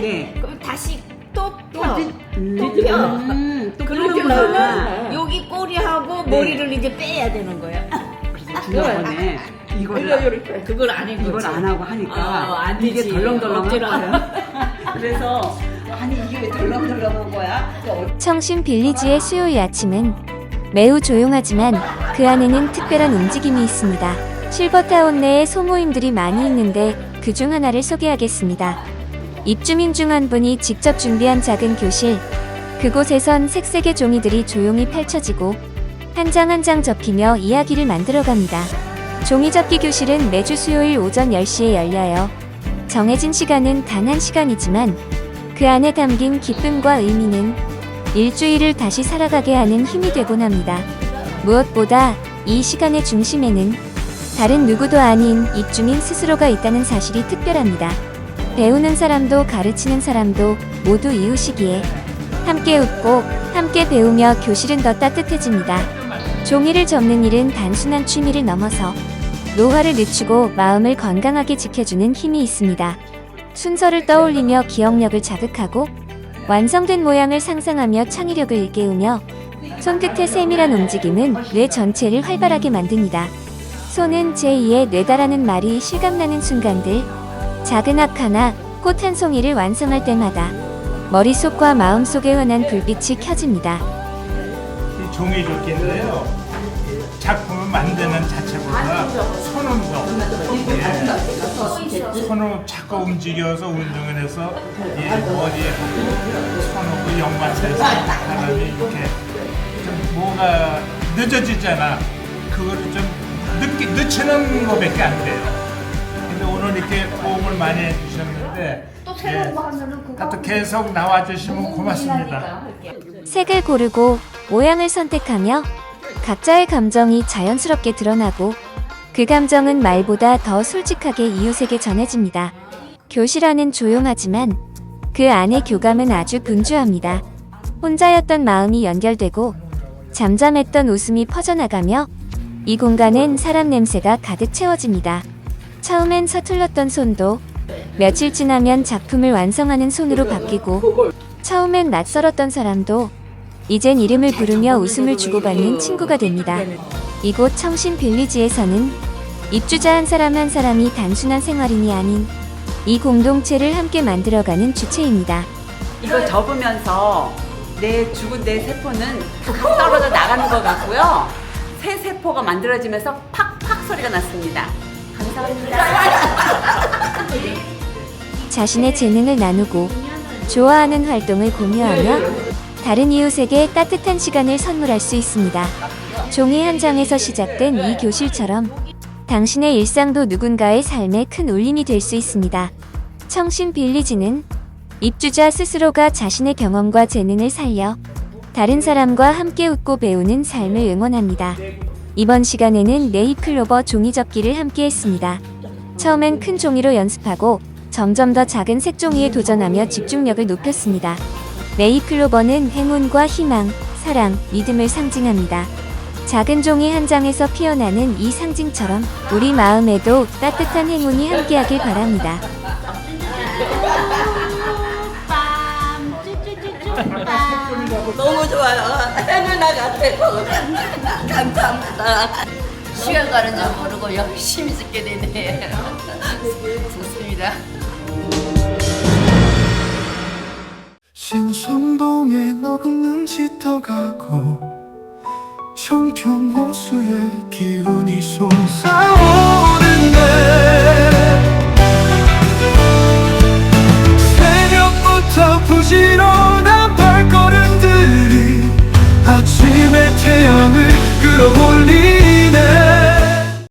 네. 그럼 다시 또 펴. 또 펴. 또 음, 펴. 음, 그러면 여기 꼬리하고 네. 머리를 이제 빼야 되는 거야. 그거네. 이걸 그걸 안 해. 이걸 안 하고 하니까 아, 어, 안 이게 덜렁덜렁한 억지로 그래서 아니 이게 왜 덜렁덜렁한 거야? 그러니까 어, 청신 빌리지의 수요일 아침은 매우 조용하지만 그 안에는 특별한 움직임이 있습니다. 실버타운 내에 소모임들이 많이 있는데 그 중 하나를 소개하겠습니다. 입주민 중 한 분이 직접 준비한 작은 교실. 그곳에선 색색의 종이들이 조용히 펼쳐지고 한 장 한 장 접히며 이야기를 만들어갑니다. 종이 접기 교실은 매주 수요일 오전 10시에 열려요. 정해진 시간은 단 한 시간이지만 그 안에 담긴 기쁨과 의미는 일주일을 다시 살아가게 하는 힘이 되곤 합니다. 무엇보다 이 시간의 중심에는 다른 누구도 아닌 입주민 스스로가 있다는 사실이 특별합니다. 배우는 사람도 가르치는 사람도 모두 이웃이기에 함께 웃고 함께 배우며 교실은 더 따뜻해집니다. 종이를 접는 일은 단순한 취미를 넘어서 노화를 늦추고 마음을 건강하게 지켜주는 힘이 있습니다. 순서를 떠올리며 기억력을 자극하고 완성된 모양을 상상하며 창의력을 일깨우며 손끝의 세밀한 움직임은 뇌 전체를 활발하게 만듭니다. 손은 제2의 뇌다라는 말이 실감나는 순간들, 작은 악 하나, 꽃 한 송이를 완성할 때마다 머릿속과 마음속에 환한 불빛이 켜집니다. 이 종이 조끼인데요. 작품을 만드는 자체보다 손음도 예. 손을 자꾸 움직여서 운동을 해서 이 머리에 손하고 연관돼서 사람이 이렇게 좀 뭐가 늦어지잖아. 그거를 좀 늦게 늦추는 거밖에 안 돼요. 오늘 이렇게 호응을 많이 해주셨는데 또 새로운 거 하면은 또 계속 나와주시면 고맙습니다. 색을 고르고 모양을 선택하며 각자의 감정이 자연스럽게 드러나고 그 감정은 말보다 더 솔직하게 이웃에게 전해집니다. 교실 안은 조용하지만 그 안의 교감은 아주 분주합니다. 혼자였던 마음이 연결되고 잠잠했던 웃음이 퍼져나가며 이 공간엔 사람 냄새가 가득 채워집니다. 처음엔 서툴렀던 손도 며칠 지나면 작품을 완성하는 손으로 바뀌고 처음엔 낯설었던 사람도 이젠 이름을 부르며 웃음을 주고받는 친구가 됩니다. 이곳 청신 빌리지에서는 입주자 한 사람 한 사람이 단순한 생활인이 아닌 이 공동체를 함께 만들어가는 주체입니다. 이거 접으면서 내 죽은 내 세포는 팍 떨어져 나가는 것 같고요. 새 세포가 만들어지면서 팍팍 소리가 났습니다. 감사합니다. 자신의 재능을 나누고 좋아하는 활동을 공유하며 다른 이웃에게 따뜻한 시간을 선물할 수 있습니다. 종이 한 장에서 시작된 이 교실처럼 당신의 일상도 누군가의 삶에 큰 울림이 될 수 있습니다. 청신 빌리지는 입주자 스스로가 자신의 경험과 재능을 살려 다른 사람과 함께 웃고 배우는 삶을 응원합니다. 이번 시간에는 네잎클로버 종이 접기를 함께 했습니다. 처음엔 큰 종이로 연습하고 점점 더 작은 색종이에 도전하며 집중력을 높였습니다. 네잎클로버는 행운과 희망, 사랑, 믿음을 상징합니다. 작은 종이 한 장에서 피어나는 이 상징처럼 우리 마음에도 따뜻한 행운이 함께하길 바랍니다. 너무 좋아요. 누나 같아요. 감사합니다. 시간 가는 줄 모르고 열심히 듣게 되네. 좋습니다. 신선동에 너는 짙어가고 청평호수의 我无力。